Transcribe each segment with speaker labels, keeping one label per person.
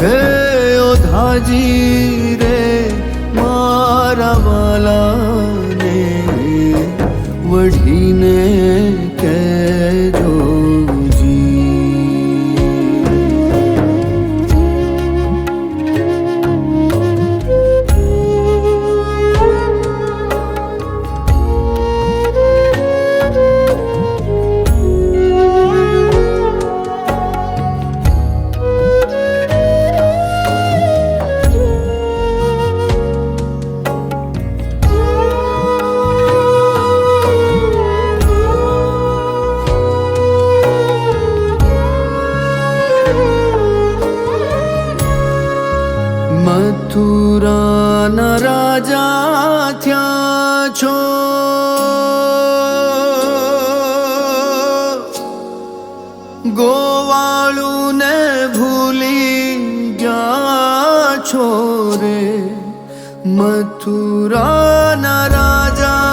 Speaker 1: હે યોધાજી રે મારા વાલાને વઢીને રાજા થયા છો. ગોવાળું ને ભૂલી ગયા છો રે. મથુરાના રાજા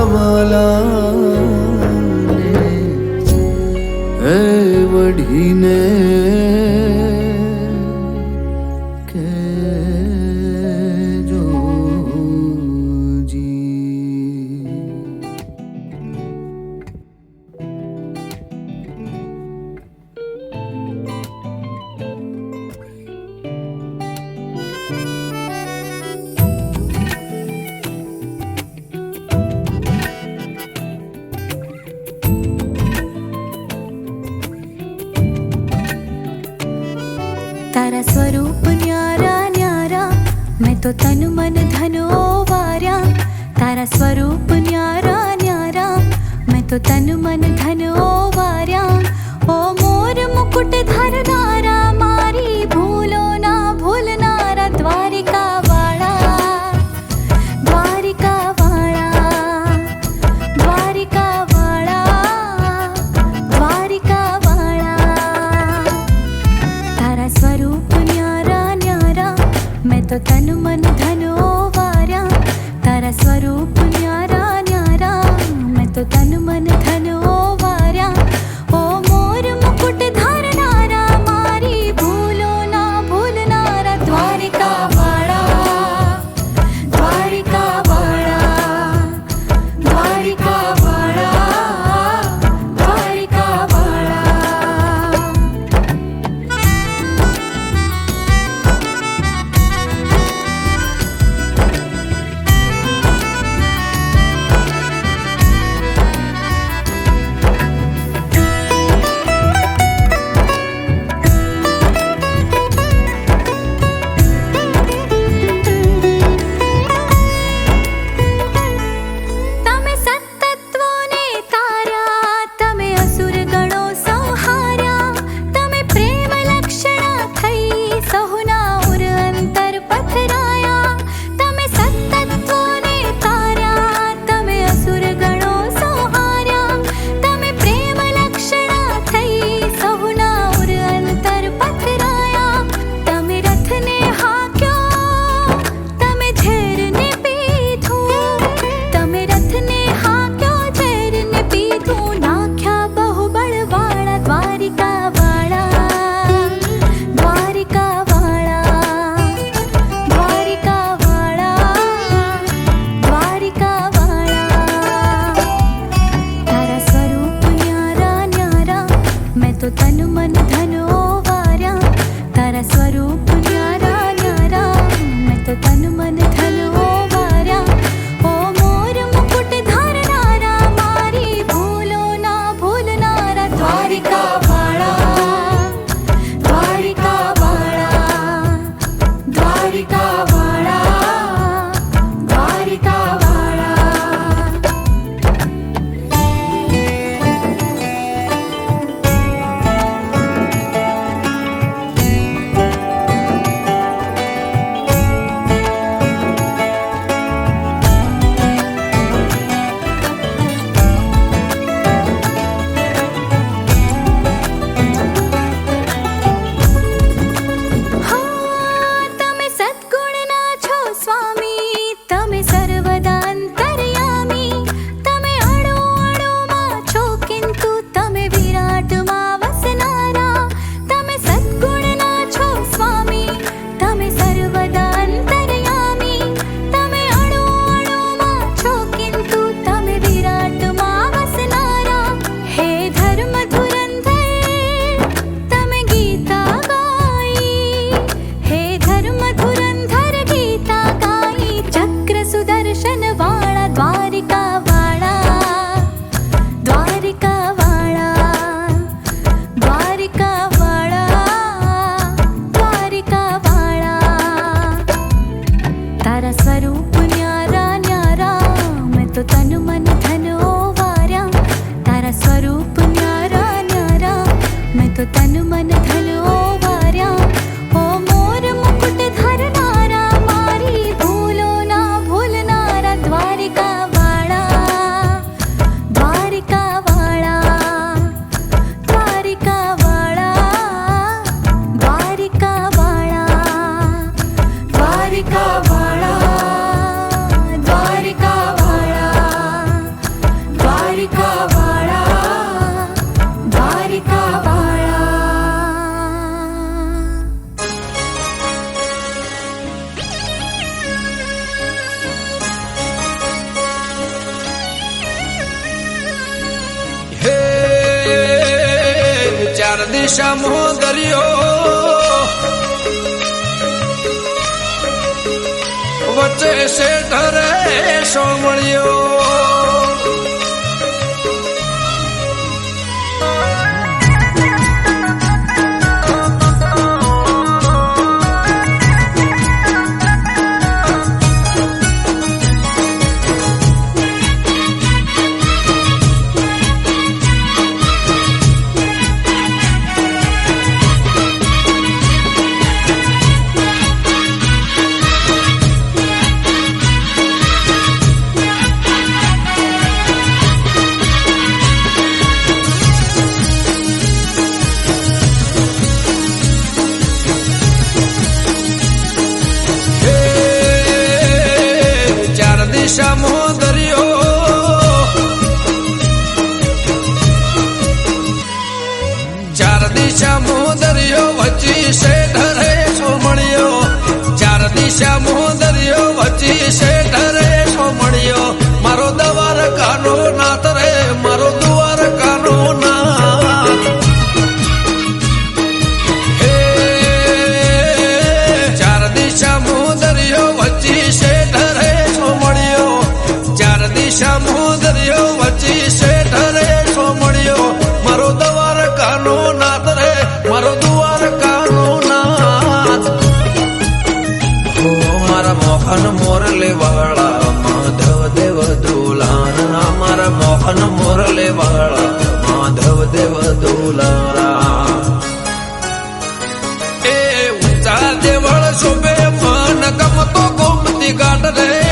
Speaker 1: કમલા વઢીને
Speaker 2: તારા સ્વરૂપ ન્યારા ન્યારા. મેં તો તન મન ધનો વાર્યા. તારા સ્વરૂપ ન્યારા ન્યારા. મેં તો તન મન ધનો
Speaker 3: વચ્ચે શેઠરે સોમળ્યો મોહન મોરલે વાળા માધવ દેવ દોલારા. એ ઊંચા દેવળ શોભે મન ગમતો ગોમતી ગાઢ રે.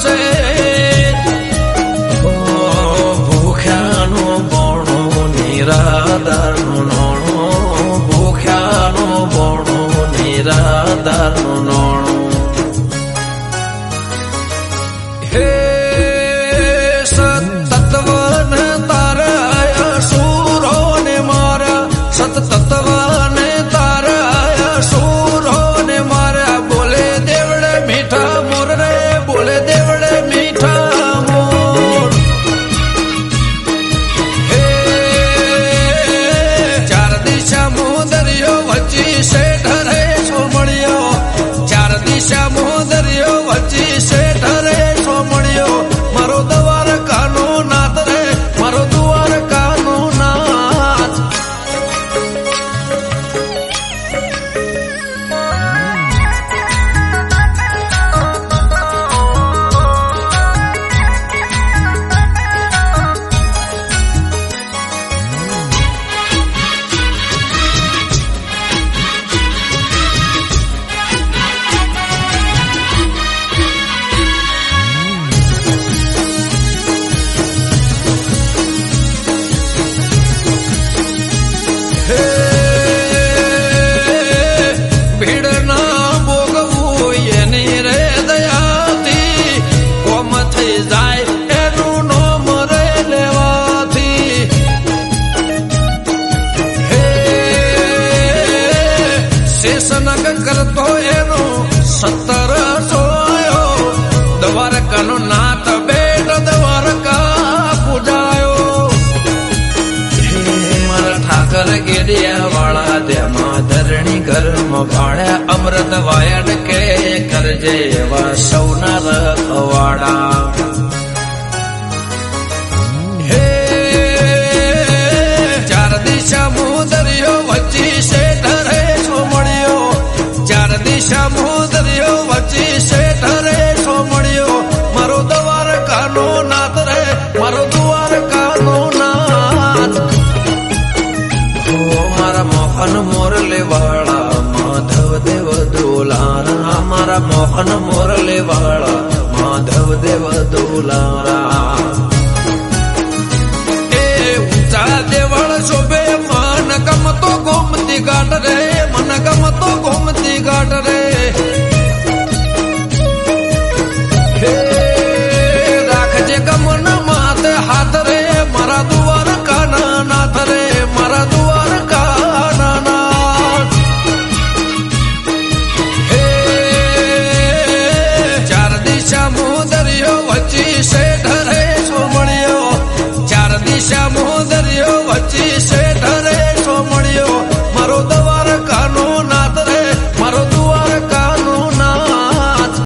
Speaker 3: sé. શેષ નગ કરતો એનો સત્તર સોયો દ્વારકાનો નાથ બેટ દ્વારકા પૂજાયો. મારા ઠાકર ગેરિયા વાળા તેમાં ધરણી ઘરમાં ભાડ્યા અમૃત વાયણ કે કરજે એવા સૌના રખવાડા